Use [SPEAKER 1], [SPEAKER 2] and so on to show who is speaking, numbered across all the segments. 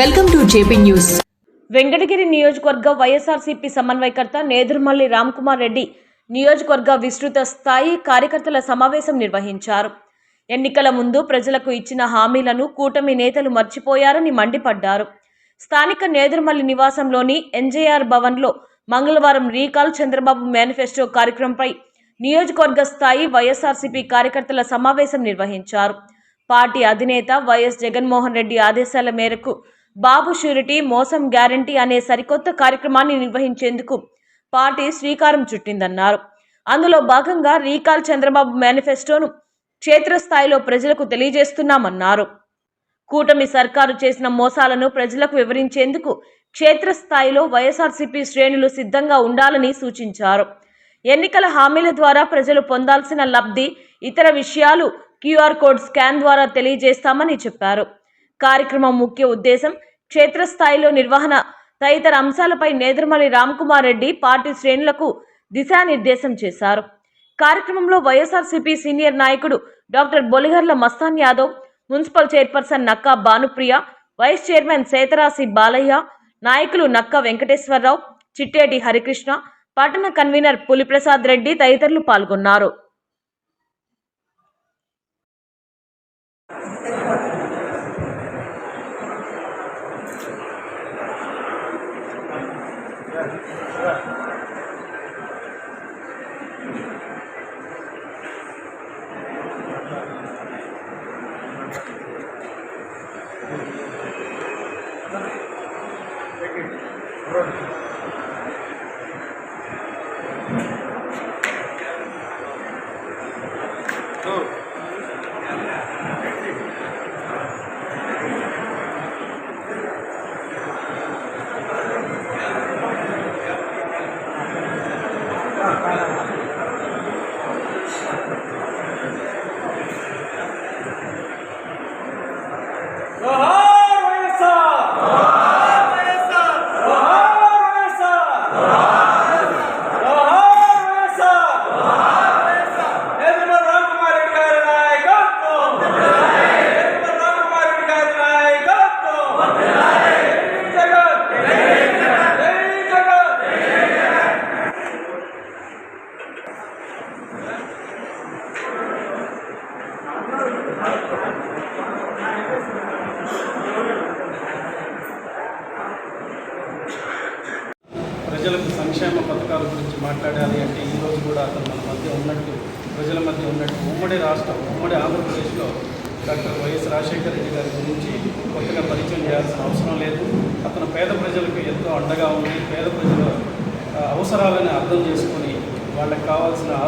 [SPEAKER 1] Welcome to JP news
[SPEAKER 2] Venkatagiri నియోజకవర్గ YSRCP సమన్వయకర్త నేదురుమల్లి రామ్కుమార్ రెడ్డి నియోజకవర్గ విస్తృత స్థాయి కార్యకర్తల సమావేశం నిర్వహించారు. ఎన్నికల ముందు ప్రజలకు ఇచ్చిన హామీలను కూటమి నేతలు మర్చిపోయారని మండిపడ్డారు. స్థానిక నేదురుమల్లి నివాసంలోని ఎన్జేఆర్ భవన్లో మంగళవారం రీకాల్ చంద్రబాబు మేనిఫెస్టో కార్యక్రమంపై నియోజకవర్గ స్థాయి వైఎస్ఆర్సీపీ కార్యకర్తల సమావేశం నిర్వహించారు. పార్టీ అధినేత వైఎస్ జగన్మోహన్ రెడ్డి ఆదేశాల మేరకు బాబు షూరిటీ మోసం గ్యారంటీ అనే సరికొత్త కార్యక్రమాన్ని నిర్వహించేందుకు పార్టీ శ్రీకారం చుట్టిందన్నారు. అందులో భాగంగా రీకాల్ చంద్రబాబు మేనిఫెస్టోను క్షేత్రస్థాయిలో ప్రజలకు తెలియజేస్తున్నామన్నారు. కూటమి సర్కారు చేసిన మోసాలను ప్రజలకు వివరించేందుకు క్షేత్రస్థాయిలో వైఎస్ఆర్సీపీ శ్రేణులు సిద్ధంగా ఉండాలని సూచించారు. ఎన్నికల హామీల ద్వారా ప్రజలు పొందాల్సిన లబ్ధి ఇతర విషయాలు క్యూఆర్ కోడ్ స్కాన్ ద్వారా తెలియజేస్తామని చెప్పారు. కార్యక్రమం ముఖ్య ఉద్దేశం క్షేత్రస్థాయిలో నిర్వహణ. తదితర అంశాలపై నేదురుమల్లి రామ్కుమార్ రెడ్డి పార్టీ శ్రేణులకు దిశానిర్దేశం చేశారు. కార్యక్రమంలో వైఎస్ఆర్సీపీ సీనియర్ నాయకుడు doctor Boligarla Mastan Yadav municipal chairperson Nakka Bhanupriya vice chairman Setharasi Balayya నాయకులు నక్క వెంకటేశ్వరరావు చిట్టేటి హరికృష్ణ పట్టణ కన్వీనర్ పులిప్రసాద్ రెడ్డి తదితరులు పాల్గొన్నారు.
[SPEAKER 3] Right.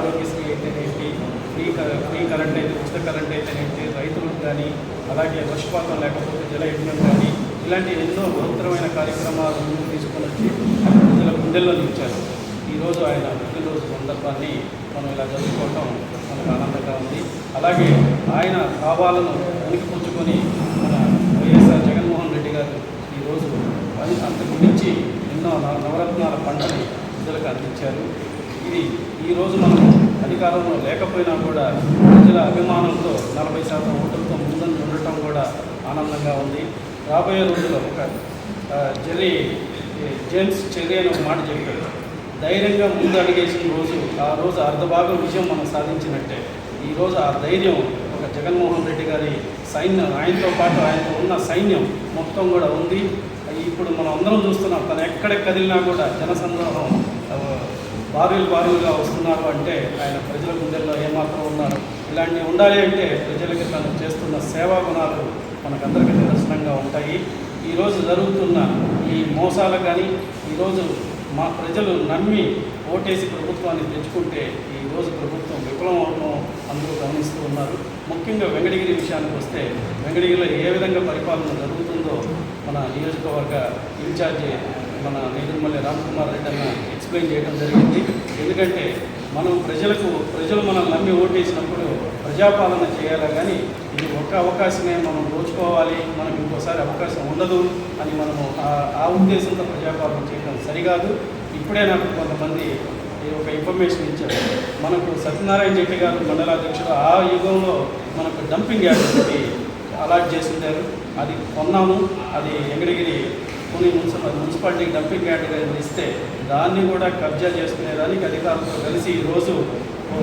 [SPEAKER 3] ఆరోగ్యశ్రీ అయితేనేంటి? ఫ్రీ క- ఫ్రీ కరెంట్ అయితే ఉచిత కరెంట్ అయితేనేంటి? రైతులకు కానీ అలాగే వర్షపాతం లేకపోతే జల యజ్ఞం కానీ ఇలాంటి ఎన్నో బృహత్తరమైన కార్యక్రమాలు ముందుకు తీసుకొని వచ్చి ప్రజల గుండెల్లో నిలిచారు ఈరోజు ఆయన పుట్టినరోజు సందర్భాన్ని మనం ఇలా జరుపుకోవటం మనకు ఆనందంగా ఉంది. అలాగే ఆయన భావాలను పుచ్చుకొని మన వైఎస్ఆర్ జగన్మోహన్ రెడ్డి గారు ఈరోజు అది అంతకు మించి ఎన్నో నవరత్నాల పంటని ప్రజలకు అందించారు. ఇది ఈరోజు మనం అధికారంలో లేకపోయినా కూడా ప్రజల అభిమానంతో నలభై శాతం ఓట్లతో ముందని ఉండటం కూడా ఆనందంగా ఉంది. రాబోయే రోజుల్లో ఒక ఆ, జెర్రీ జేమ్స్ చెర్రీ అని ఒక మాట చెప్పాడు. ధైర్యంగా ముందు అడిగేసిన రోజు ఆ రోజు అర్ధభాగం విజయం మనం సాధించినట్టే. ఈరోజు ఆ ధైర్యం ఒక జగన్మోహన్ రెడ్డి గారి సైన్యం ఆయనతో పాటు ఆయనతో ఉన్న సైన్యం మొత్తం కూడా ఉంది. ఇప్పుడు మనం అందరం చూస్తున్నాం తను ఎక్కడ కదిలినా కూడా జనసందోహం భారీలు భారీలుగా వస్తున్నారు అంటే ఆయన ప్రజల గుండెల్లో ఏమాత్రం ఉన్నారు. ఇలాంటివి ఉండాలి అంటే ప్రజలకి తను చేస్తున్న సేవా గుణాలు మనకందరికీ నిదర్శనంగా ఉంటాయి. ఈరోజు జరుగుతున్న ఈ మోసాలు కానీ ఈరోజు మా ప్రజలు నమ్మి ఓటేసి ప్రభుత్వాన్ని తెచ్చుకుంటే ఈరోజు ప్రభుత్వం విఫలం అవడం అందరూ గమనిస్తూ ఉన్నారు. ముఖ్యంగా వెంకటగిరి విషయానికి వస్తే వెంకటగిరిలో ఏ విధంగా పరిపాలన జరుగుతుందో మన నియోజకవర్గ ఇన్ఛార్జి మన నేదురుమల్లి రామ్కుమార్ రెడ్డి అన్న ఎక్స్ప్లెయిన్ చేయడం జరిగింది. ఎందుకంటే మనం ప్రజలకు ప్రజలు మనం నమ్మి ఓటేసినప్పుడు ప్రజాపాలన చేయాలి కానీ ఇది ఒక్క అవకాశమే మనం దోచుకోవాలి మనకు ఇంకోసారి అవకాశం ఉండదు అని మనము ఆ- ఆ ఉద్దేశంతో ప్రజాపాలన చేయడం సరికాదు. ఇప్పుడే నాకు కొంతమంది ఈ ఒక ఇన్ఫర్మేషన్ ఇచ్చారు. మనకు సత్యనారాయణ రెడ్డి గారు మండలాధ్యక్షుడు ఆ యుగంలో మనకు డంపింగ్ యార్డ్ అలాట్ చేసిండారు అది కొన్నాము. అది ఎంగడిగిరి కొన్ని మున్సిపల్ మున్సిపాలిటీకి డంపింగ్ యార్డ్ ఇస్తే దాన్ని కూడా కబ్జా చేసుకునేదానికి అధికారులతో కలిసి ఈరోజు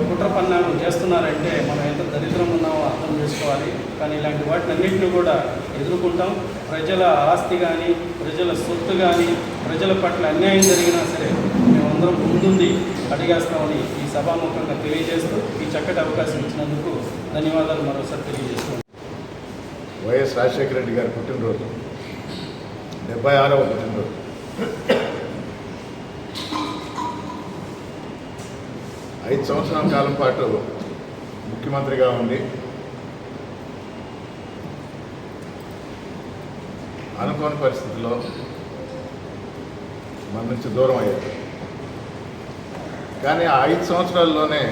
[SPEAKER 3] కుట్ర పన్నాగం చేస్తున్నారంటే మనం ఎంత దరిద్రం ఉన్నామో అర్థం చేసుకోవాలి. కానీ ఇలాంటి వాటిని అన్నింటినీ కూడా ఎదుర్కొంటాం. ప్రజల ఆస్తి కానీ ప్రజల సొత్తు కానీ ప్రజల పట్ల అన్యాయం జరిగినా సరే మేమందరం ముందుంది అడిగేస్తామని ఈ సభాముఖంగా తెలియజేస్తూ ఈ చక్కటి అవకాశం ఇచ్చినందుకు ధన్యవాదాలు మరోసారి తెలియజేస్తున్నాం.
[SPEAKER 1] వైఎస్ రాజశేఖర రెడ్డి గారి పుట్టినరోజు. డెబ్బై ఆరవ పుట్టినరోజు ఐదు సంవత్సరాల కాలం పాటు ముఖ్యమంత్రిగా ఉండి అనుకోని పరిస్థితుల్లో మన నుంచి దూరం అయ్యారు కానీ ఆ ఐదు సంవత్సరాల్లోనే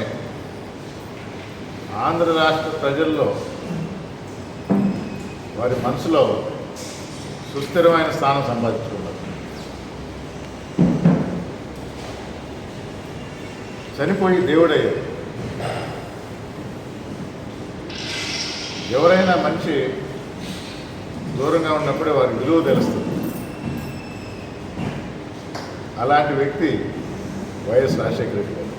[SPEAKER 1] ఆంధ్ర రాష్ట్ర ప్రజల్లో వారి మనసులో సుస్థిరమైన స్థానం సంపాదించుకున్నారు. చనిపోయి దేవుడయ్యాడు. ఎవరైనా మనిషి దూరంగా ఉన్నప్పుడే వారి విలువ తెలుస్తుంది. అలాంటి వ్యక్తి వైఎస్ రాజశేఖర రెడ్డి గారు.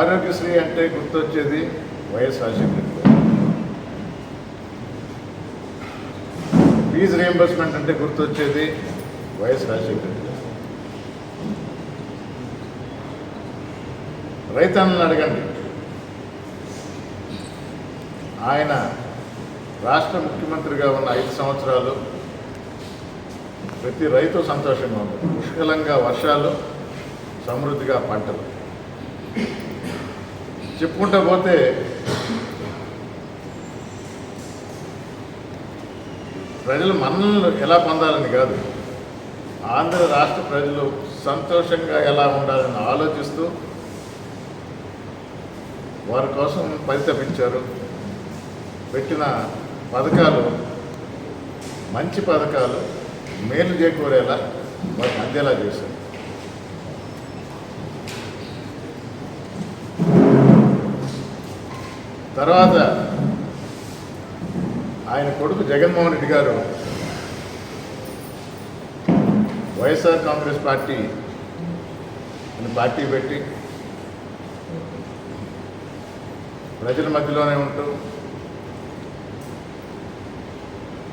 [SPEAKER 1] ఆరోగ్యశ్రీ అంటే గుర్తొచ్చేది వైఎస్ రాజశేఖర రెడ్డి గారు ఫీజు రియంబర్స్మెంట్ అంటే గుర్తొచ్చేది వైఎస్ రాజశేఖర రెడ్డి గారు. రైతన్నలను అడగండి. ఆయన రాష్ట్ర ముఖ్యమంత్రిగా ఉన్న ఐదు సంవత్సరాలు ప్రతి రైతు సంతోషంగా ఉంది. పుష్కలంగా వర్షాలు సమృద్ధిగా పంటలు. చెప్పుకుంటా పోతే ప్రజలు మన్నలను ఎలా పొందాలని కాదు. ఆంధ్ర రాష్ట్ర ప్రజలు సంతోషంగా ఎలా ఉండాలని ఆలోచిస్తూ వారి కోసం పరితపించారు. పెట్టిన పథకాలు మంచి పథకాలు మేలు చేకూరేలా వారికి అందేలా చేశారు. తర్వాత ఆయన కొడుకు జగన్మోహన్ రెడ్డి గారు వైఎస్ఆర్ కాంగ్రెస్ పార్టీ అని పార్టీ పెట్టి ప్రజల మధ్యలోనే ఉంటూ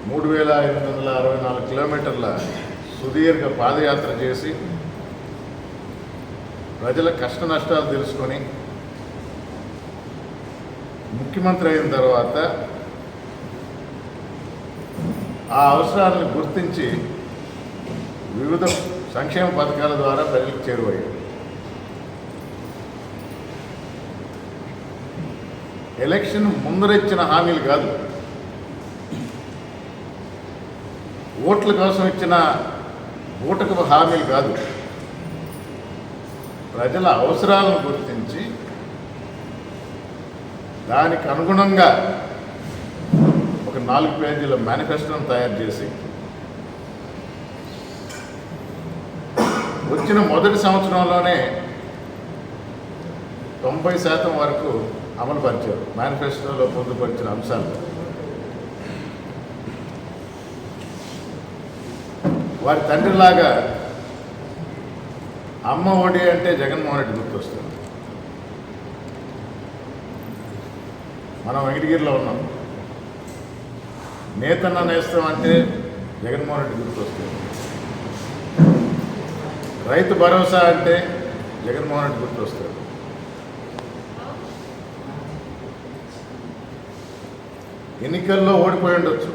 [SPEAKER 1] మూడు వేల ఐదు వందల అరవై నాలుగు కిలోమీటర్ల సుదీర్ఘ పాదయాత్ర చేసి ప్రజల కష్ట నష్టాలు తెలుసుకొని ముఖ్యమంత్రి అయిన తర్వాత ఆ అవసరాలను గుర్తించి వివిధ సంక్షేమ పథకాల ద్వారా ప్రజలకు చేరువయ్యారు. ఎలక్షన్ ముందరిచ్చిన హామీలు కాదు. ఓట్ల కోసం ఇచ్చిన ఓటుకు హామీలు కాదు. ప్రజల అవసరాలను గుర్తించి దానికి అనుగుణంగా నాలుగు పేజీల మేనిఫెస్టోను తయారు చేసి వచ్చిన మొదటి సంవత్సరంలోనే తొంభై శాతం వరకు అమలు పరిచారు మేనిఫెస్టోలో పొందుపరిచిన అంశాలు. వారి తండ్రిలాగా అమ్మ ఒడి అంటే జగన్మోహన్ రెడ్డి గుర్తొస్తుంది. మనం వెంకటగిరిలో ఉన్నాం. నేతన్న నేస్తం అంటే జగన్మోహన్ రెడ్డి గుర్తొస్తుంది. రైతు భరోసా అంటే జగన్మోహన్ రెడ్డి గుర్తొస్తాడు ఎన్నికల్లో ఓడిపోయి ఉండొచ్చు.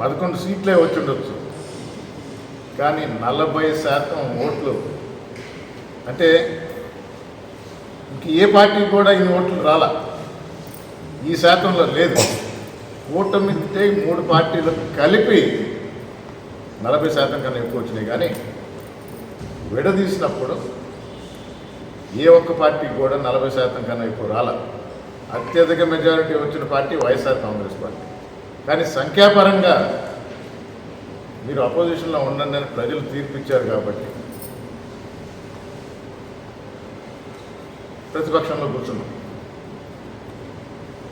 [SPEAKER 1] పదకొండు సీట్లే వచ్చి ఉండొచ్చు. కానీ నలభై శాతం ఓట్లు. అంటే ఇంక ఏ పార్టీకి కూడా ఇన్ని ఓట్లు రాలా? ఈ శాతంలో లేదు. కూటమితే మూడు పార్టీలకు కలిపి నలభై శాతం కన్నా ఎక్కువ వచ్చినాయి. కానీ విడదీసినప్పుడు ఏ ఒక్క పార్టీకి కూడా నలభై శాతం కన్నా ఎక్కువ రాలే. అత్యధిక మెజారిటీ వచ్చిన పార్టీ వైఎస్ఆర్ కాంగ్రెస్ పార్టీ. కానీ సంఖ్యాపరంగా మీరు అపోజిషన్లో ఉండండి అని ప్రజలు తీర్పిచ్చారు కాబట్టి ప్రతిపక్షంలో కూర్చున్నాం.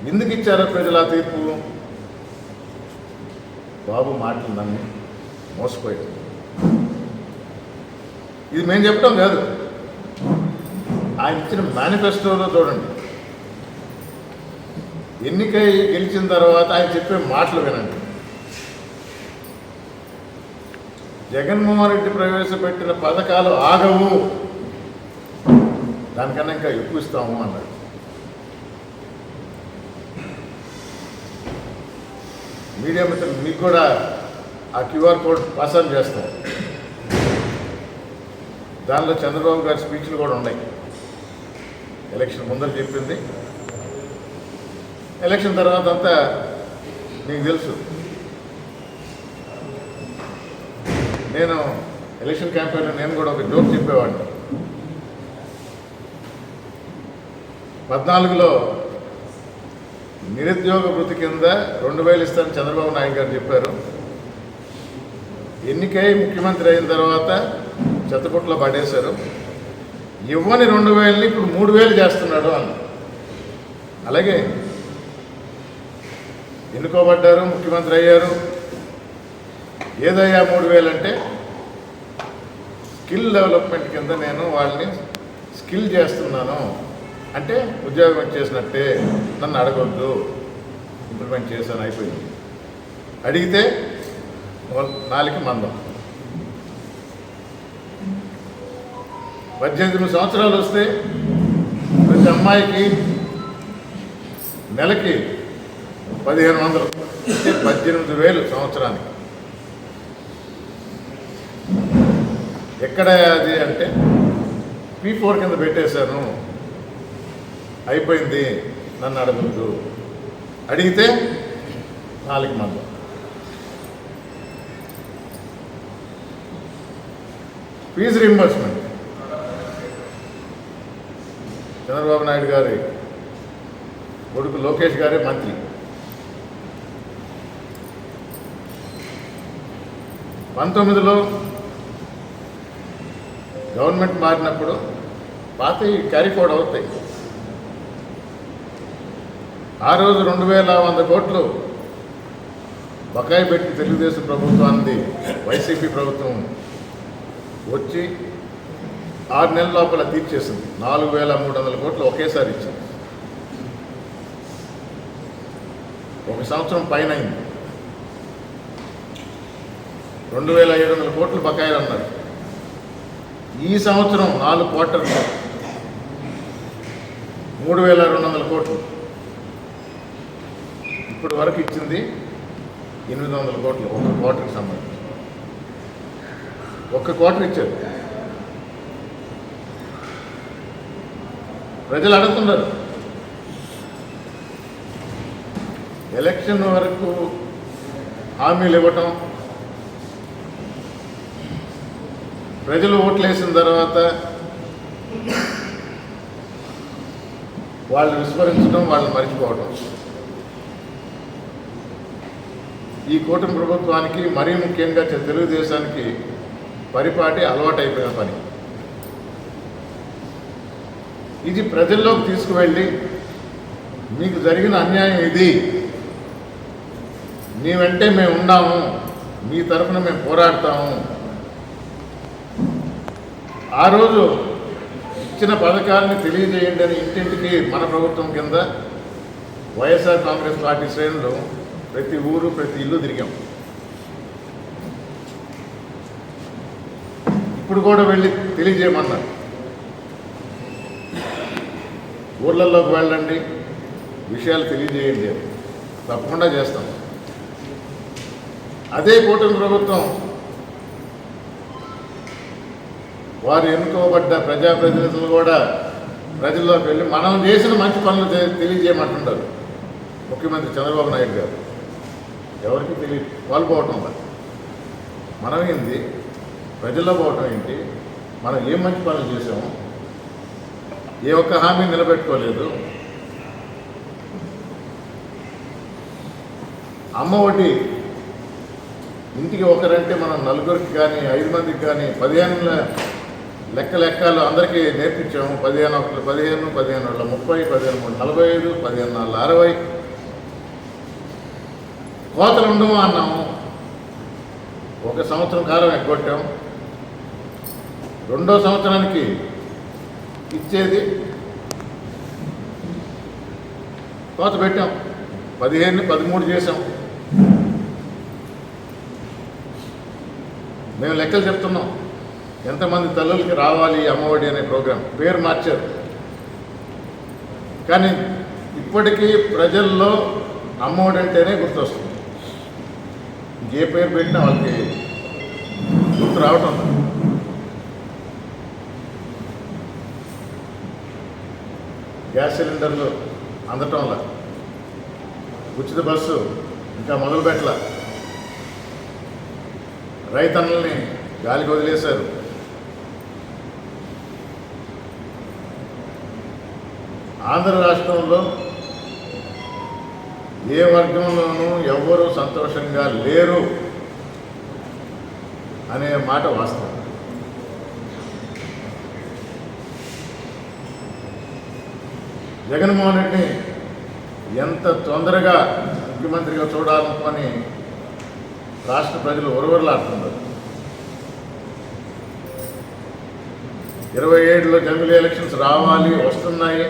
[SPEAKER 1] ఎందుకు ఇచ్చారో ప్రజలు ఆ తీర్పు? బాబు మాటలు నమ్మి మోసపోయాడు ఇది మేము చెప్పడం కాదు. ఆయన ఇచ్చిన మేనిఫెస్టోలో చూడండి. ఎన్నికై గెలిచిన తర్వాత ఆయన చెప్పే మాటలు వినండి. జగన్మోహన్ రెడ్డి ప్రవేశపెట్టిన పథకాలు ఆగవు. దానికన్నా ఇంకా ఎక్కువ ఇస్తాము అన్నాడు మీడియా మిత్రులు మీకు కూడా ఆ క్యూఆర్ కోడ్ పాస్ ఆన్ చేస్తాం దానిలో చంద్రబాబు గారి స్పీచ్లు కూడా ఉన్నాయి. ఎలక్షన్ ముందర చెప్పింది. ఎలక్షన్ తర్వాత అంతా మీకు తెలుసు. నేను ఎలక్షన్ క్యాంపెయిన్లో నేను కూడా ఒక జోక్ చెప్పేవాడిని. పద్నాలుగులో నిరుద్యోగ వృత్తి కింద రెండు వేలు ఇస్తారని చంద్రబాబు నాయుడు గారు చెప్పారు. ఎన్నికై ముఖ్యమంత్రి అయిన తర్వాత చెత్తపుట్లో పడేశారు. ఇవ్వని రెండు వేలని ఇప్పుడు మూడు వేలు చేస్తున్నాడు అని. అలాగే ఎన్నుకోబడ్డారు ముఖ్యమంత్రి అయ్యారు. ఏదయ్యా మూడు వేలు అంటే స్కిల్ డెవలప్మెంట్ కింద నేను వాళ్ళని స్కిల్ చేస్తున్నాను. అంటే ఉద్యోగం చేసినట్టే నన్ను అడగొద్దు ఇంప్లిమెంట్ చేశాను అయిపోయింది. అడిగితే నాలుగు మందం. పద్దెనిమిది సంవత్సరాలు వస్తే ప్రతి అమ్మాయికి నెలకి పదిహేను వందలు పద్దెనిమిది వేలు సంవత్సరానికి. ఎక్కడ అది అంటే పీ ఫోర్ కింద పెట్టేశాను. అయిపోయింది నన్ను అడగద్దు. అడిగితే నాలుగు మంది. ఫీజు రింబర్స్మెంట్ చంద్రబాబు నాయుడు గారి కొడుకు లోకేష్ గారే మంత్రి. పంతొమ్మిదిలో గవర్నమెంట్ మారినప్పుడు పాత క్యారీ ఫోర్డ్ అవుతాయి. ఆ రోజు రెండు వేల వంద కోట్లు బకాయి పెట్టి తెలుగుదేశం ప్రభుత్వాన్ని వైసీపీ ప్రభుత్వం వచ్చి ఆరు నెలల లోపల తీర్చేసింది. నాలుగు వేల మూడు వందల కోట్లు ఒకేసారి ఇచ్చింది. ఒక సంవత్సరం పైన అయింది. రెండు వేల ఏడు వందల కోట్లు బకాయిలు అన్నారు. ఈ సంవత్సరం నాలుగు క్వార్టర్లు. మూడు వేల రెండు వందల కోట్లు. ఇప్పటి వరకు ఇచ్చింది ఎనిమిది వందల కోట్లు ఒక క్వార్టర్కి సంబంధించి. ఒక్క క్వార్టర్ ఇచ్చారు. ప్రజలు అడుగుతున్నారు. ఎలక్షన్ వరకు హామీలు ఇవ్వటం ప్రజలు ఓట్లు వేసిన తర్వాత వాళ్ళు విస్మరించడం వాళ్ళని మర్చిపోవటం. ఈ కూటమి ప్రభుత్వానికి మరీ ముఖ్యంగా తెలుగుదేశానికి పరిపాటి అలవాటైపోయిన పని. ఇది ప్రజల్లోకి తీసుకువెళ్ళి మీకు జరిగిన అన్యాయం ఇది. నీ వెంటే మేము ఉన్నాము మీ తరఫున మేము పోరాడతాము. ఆ రోజు ఇచ్చిన పథకాలని తెలియజేయండి అని ఇంటింటికి మన ప్రభుత్వం కింద వైఎస్ఆర్ కాంగ్రెస్ పార్టీ శ్రేణులు ప్రతి ఊరు ప్రతి ఇల్లు తిరిగాం. ఇప్పుడు కూడా వెళ్ళి తెలియజేయమన్నారు. ఊర్లలోకి వెళ్ళండి విషయాలు తెలియజేయండి అని. తప్పకుండా చేస్తాం. అదే కూటమి ప్రభుత్వం వారు ఎన్నుకోబడ్డ ప్రజాప్రతినిధులు కూడా ప్రజల్లోకి వెళ్ళి మనం చేసిన మంచి పనులు తె- తెలియజేయమంటుంటారు. ముఖ్యమంత్రి చంద్రబాబు నాయుడు గారు. ఎవరికి తెలియదు. వాళ్ళు పోవటం వల్ల. మనం ఏంది? ప్రజల్లో పోవటం ఏంటి? మనం ఏం మంచి పనులు చేసాము ఏ ఒక్క హామీ నిలబెట్టుకోలేదు. అమ్మ ఒకటి ఇంటికి ఒకరంటే మనం నలుగురికి కానీ ఐదు మందికి కానీ పదిహేను లెక్క లెక్కలు అందరికీ నేర్పించాము. పదిహేను ఒకటి పదిహేను పదిహేను వాళ్ళ ముప్పై పదిహేను మూడు నలభై ఐదు పదిహేను నాలుగు అరవై కోతలు ఉండము అన్నాము. ఒక సంవత్సరం కాలం ఎగ్గొట్టాం. రెండో సంవత్సరానికి ఇచ్చేది కోత పెట్టాం. పదిహేను పదమూడు చేసాం మేము లెక్కలు చెప్తున్నాం. ఎంతమంది తల్లులకి రావాలి అమ్మఒడి అనే ప్రోగ్రాం? పేరు మార్చారు. కానీ ఇప్పటికీ ప్రజల్లో అమ్మఒడి అంటేనే గుర్తొస్తుంది. ఏ పేరు పెట్టినా వాళ్ళకి గుర్తు రావటం గ్యాస్ సిలిండర్లు అందటంలా ఉచిత బస్సు ఇంకా మొదలు పెట్టల. రైతన్నల్ని గాలికి వదిలేశారు. ఆంధ్ర రాష్ట్రంలో ఏ వర్గంలోనూ ఎవ్వరూ సంతోషంగా లేరు అనే మాట వాస్తవం. జగన్మోహన్ రెడ్డిని ఎంత తొందరగా ముఖ్యమంత్రిగా చూడాలనుకొని రాష్ట్ర ప్రజలు ఒరవరలాడుతున్నారు. ఇరవై ఏడులో జమిలీ ఎలక్షన్స్ రావాలి వస్తున్నాయి.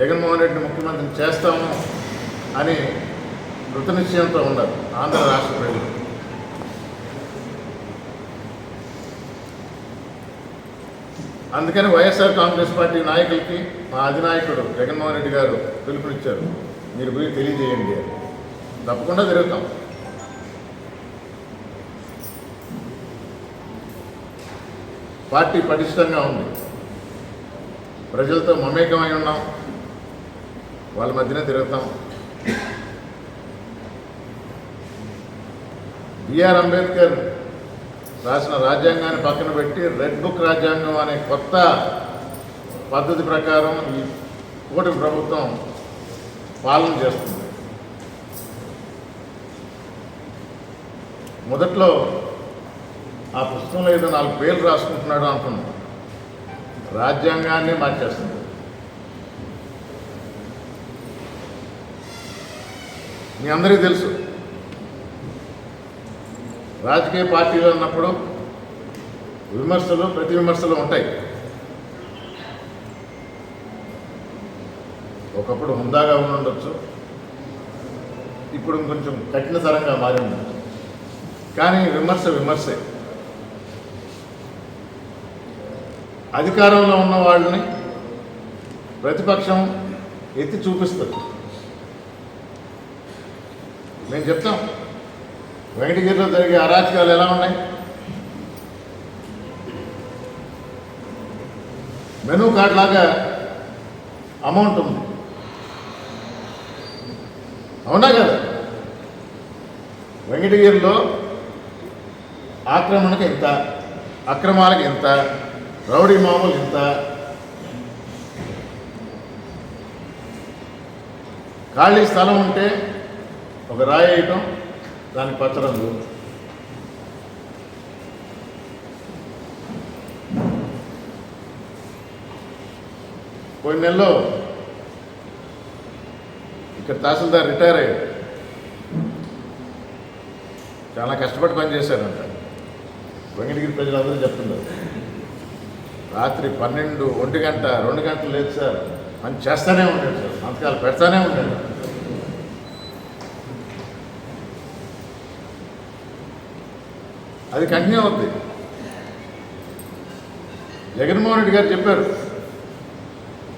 [SPEAKER 1] జగన్మోహన్ రెడ్డిని ముఖ్యమంత్రిని చేస్తాము. అని కృతనిశ్చయంతో ఉన్నారు ఆంధ్ర రాష్ట్ర ప్రజలు. అందుకని వైఎస్ఆర్ కాంగ్రెస్ పార్టీ నాయకులకి మా అధినాయకుడు జగన్మోహన్ రెడ్డి గారు పిలుపునిచ్చారు. మీరు పోయి తెలియజేయండి అని. తప్పకుండా తిరుగుతాం పార్టీ పటిష్టంగా ఉంది. ప్రజలతో మమేకమై ఉన్నాం. వాళ్ళ మధ్యనే తిరుగుతాం. బిఆర్ అంబేద్కర్ రాసిన రాజ్యాంగాన్ని పక్కన పెట్టి రెడ్ బుక్ రాజ్యాంగం అనే కొత్త పద్ధతి ప్రకారం ఈ కోటి ప్రభుత్వం పాలన చేస్తుంది. మొదట్లో ఆ పుస్తకంలో ఏదో నాలుగు పేర్లు రాసుకుంటున్నాడు అనుకున్నాం. రాజ్యాంగాన్ని మార్చేస్తుంది మీ అందరికీ తెలుసు. రాజకీయ పార్టీలు అన్నప్పుడు విమర్శలు ప్రతి విమర్శలు ఉంటాయి. ఒకప్పుడు హుందాగా ఉండొచ్చు. ఇప్పుడు కొంచెం కఠినతరంగా మారి ఉండొచ్చు. కానీ విమర్శ విమర్శే. అధికారంలో ఉన్న వాళ్ళని ప్రతిపక్షం ఎత్తి చూపిస్తుంది. మేము చెప్తాం. వెంకటగిరిలో జరిగే అరాచకాలు ఎలా ఉన్నాయి? మెనూ కార్డ్ లాగా అమౌంట్ ఉంది. అవునా కదా? వెంకటగిరిలో ఆక్రమణకు ఎంత? అక్రమాలకు ఎంత? రౌడీ మామూలు ఎంత? ఖాళీ స్థలం ఉంటే ఒక రాయి వేయటం దానికి పచ్చరంగు పోయిన నెలలో ఇక్కడ తహసీల్దార్ రిటైర్ అయ్యాడు. చాలా కష్టపడి పనిచేశారంట వెంకటగిరి ప్రజలందరూ చెప్తున్నారు రాత్రి పన్నెండు ఒంటి గంట రెండు గంటలు లేదు సార్. పని చేస్తూనే ఉన్నాడు సార్. సంతకాలు పెడతానే ఉన్నాడు అది కంటిన్యూ అవుద్ది. జగన్మోహన్ రెడ్డి గారు చెప్పారు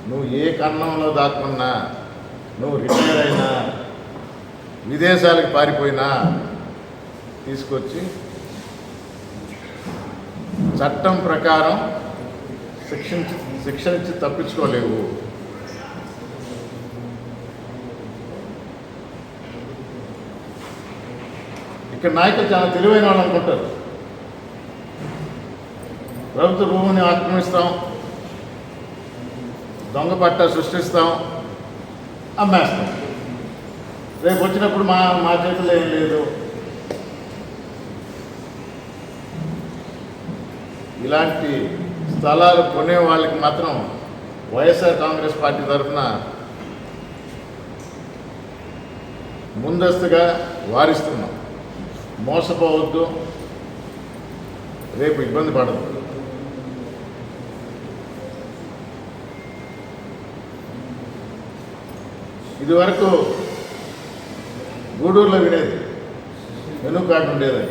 [SPEAKER 1] నువ్వు ఏ కన్నంలో దాక్కున్నా నువ్వు రిటైర్ అయినా విదేశాలకు పారిపోయినా తీసుకొచ్చి చట్టం ప్రకారం శిక్షించి శిక్షించి తప్పించుకోలేవు. ఇక్కడ నాయకులు చాలా తెలివైన వాళ్ళు అనుకుంటారు. ప్రభుత్వ భూమిని ఆక్రమిస్తాం దొంగ పట్ట సృష్టిస్తాం అమ్మేస్తాం. రేపు వచ్చినప్పుడు మా మా చేతిలో ఏం లేదు. ఇలాంటి స్థలాలు కొనే వాళ్ళకి మాత్రం వైఎస్ఆర్ కాంగ్రెస్ పార్టీ తరఫున ముందస్తుగా వారిస్తున్నాం. మోసపోవద్దు. రేపు ఇబ్బంది పడదు ఇదివరకు గూడూరులో వినేది. మెనూ కార్డు ఉండేదని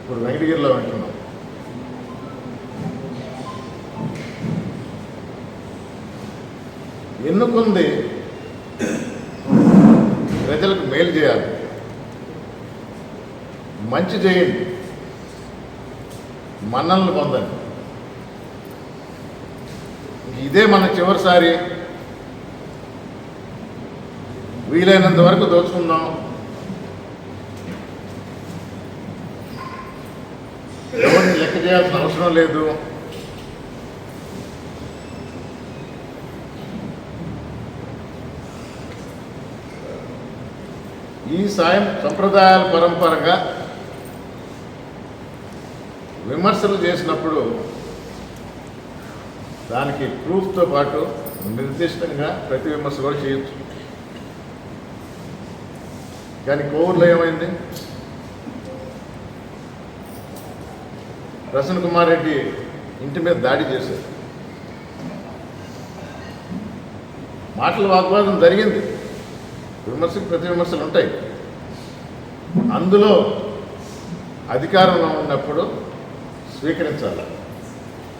[SPEAKER 1] ఇప్పుడు వెంకటగిరిలో వింటున్నాం. ఎన్నుకుంది? ప్రజలకు మేలు చేయాలి. మంచి చేయండి. మన్నలను పొందండి. ఇదే మన చివరిసారి వీలైనంత వరకు దోచుకుందాం. ఎవరిని లెక్క చేయాల్సిన అవసరం లేదు. ఈ సాయం సంప్రదాయాల పరంపరగా విమర్శలు చేసినప్పుడు దానికి ప్రూఫ్తో పాటు నిర్దిష్టంగా ప్రతి విమర్శ కూడా చేయొచ్చు. కానీ కోవూరులో ఏమైంది? ప్రసన్న కుమార్ రెడ్డి ఇంటి మీద దాడి చేశారు. మాటల వాగ్వాదం జరిగింది. విమర్శకు ప్రతి విమర్శలు ఉంటాయి. అందులో అధికారంలో ఉన్నప్పుడు స్వీకరించాలా?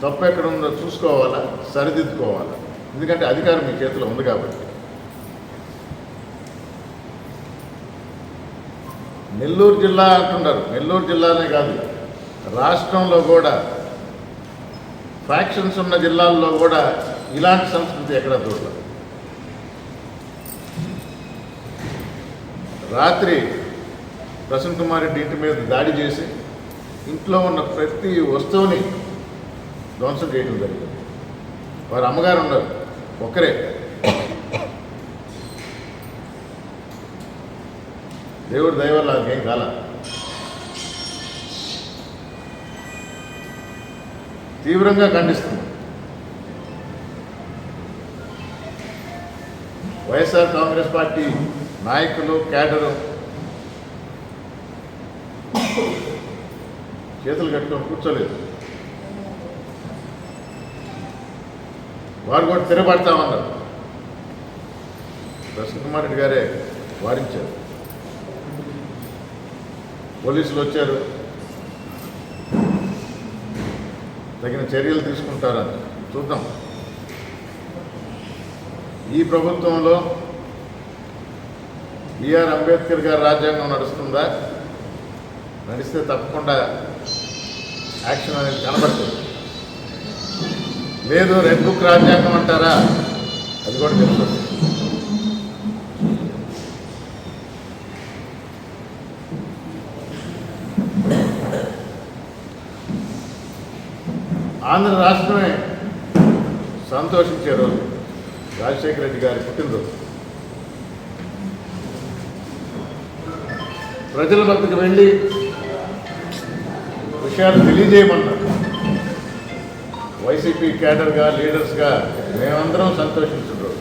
[SPEAKER 1] తప్పు ఎక్కడ ఉందో చూసుకోవాలా? సరిదిద్దుకోవాలా? ఎందుకంటే అధికారం మీ చేతిలో ఉంది కాబట్టి. నెల్లూరు జిల్లా అంటున్నారు. నెల్లూరు జిల్లానే కాదు. రాష్ట్రంలో కూడా ఫ్యాక్షన్స్ ఉన్న జిల్లాల్లో కూడా ఇలాంటి సంస్కృతి ఎక్కడ చూడలేదు. రాత్రి ప్రసన్న కుమార్ రెడ్డి ఇంటి మీద దాడి చేసి ఇంట్లో ఉన్న ప్రతి వస్తువుని ధ్వంసం చేయడం జరిగింది. వారు అమ్మగారు ఉన్నారు. ఒక్కరే. దేవుడు దయ వల్ల ఏం కాల? తీవ్రంగా ఖండిస్తుంది. వైఎస్ఆర్ కాంగ్రెస్ పార్టీ నాయకులు క్యాడరు చేతులు కట్టుకొని కూర్చోలేదు. వారు కూడా తిరగబడతామన్నారు ప్రసన్న కుమార్ రెడ్డి గారే వారించారు. పోలీసులు వచ్చారు. తగిన చర్యలు తీసుకుంటారని చూద్దాం. ఈ ప్రభుత్వంలో బిఆర్ అంబేద్కర్ గారి రాజ్యాంగం నడుస్తుందా? నడిస్తే తప్పకుండా యాక్షన్ అనేది కనబడుతుంది. లేదు రెడ్ బుక్ రాజ్యాంగం అంటారా? అది కూడా తెలుస్తుంది. ఆంధ్ర రాష్ట్రమే సంతోషించే రోజు. రాజశేఖర రెడ్డి గారి పుట్టినరోజు. ప్రజల వద్దకు వెళ్ళి విషయాలు తెలియజేయమన్నారు వైసీపీ క్యాడర్గా లీడర్స్గా మేమందరం సంతోషించిన రోజు.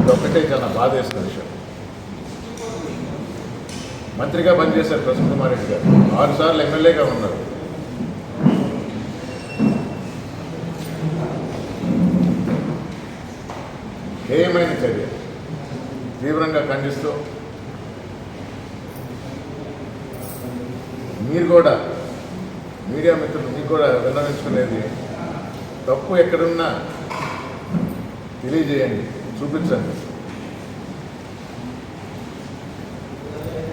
[SPEAKER 1] ఇదొక్కటే చాలా బాధేసిన విషయం. మంత్రిగా పనిచేశారు ప్రసన్న కుమార్ రెడ్డి గారు. ఆరు సార్లు ఎమ్మెల్యేగా ఉన్నారు. హేయమైన చర్య. తీవ్రంగా ఖండిస్తూ మీరు కూడా మీడియా మిత్రులు మీకు కూడా విన్నవించుకునేది తప్పు ఎక్కడున్నా తెలియజేయండి చూపించండి.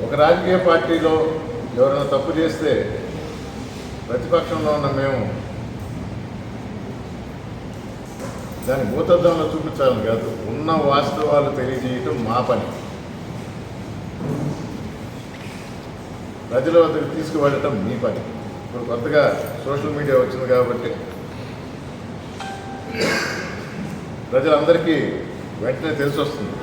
[SPEAKER 1] ఒక రాజకీయ పార్టీలో ఎవరైనా తప్పు చేస్తే ప్రతిపక్షంలో ఉన్న మేము దాని భూతద్దంలో చూపించాలని కాదు ఉన్న వాస్తవాలు తెలియజేయటం మా పని. ప్రజల వద్దకు తీసుకువెళ్ళటం మీ పని. ఇప్పుడు కొత్తగా సోషల్ మీడియా వచ్చింది కాబట్టి ప్రజలందరికీ వెంటనే తెలిసి వస్తుంది.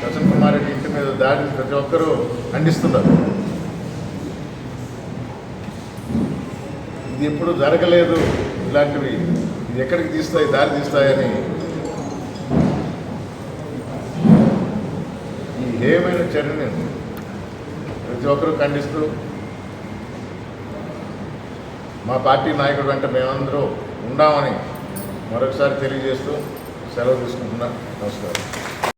[SPEAKER 1] ప్రసన్న కుమార్ రెడ్డి ఇంటి మీద దాడిని ప్రతి ఒక్కరూ ఖండిస్తున్నారు. ఇది ఎప్పుడు జరగలేదు. ఇలాంటివి ఇది ఎక్కడికి తీస్తాయి దారి తీస్తాయని ఈ హేయమైన చర్యని ప్రతి ఒక్కరూ ఖండిస్తూ మా పార్టీ నాయకుడు వెంట మేమందరూ ఉండామని మరొకసారి తెలియజేస్తూ సెలవు తీసుకుంటున్నాం. నమస్కారం.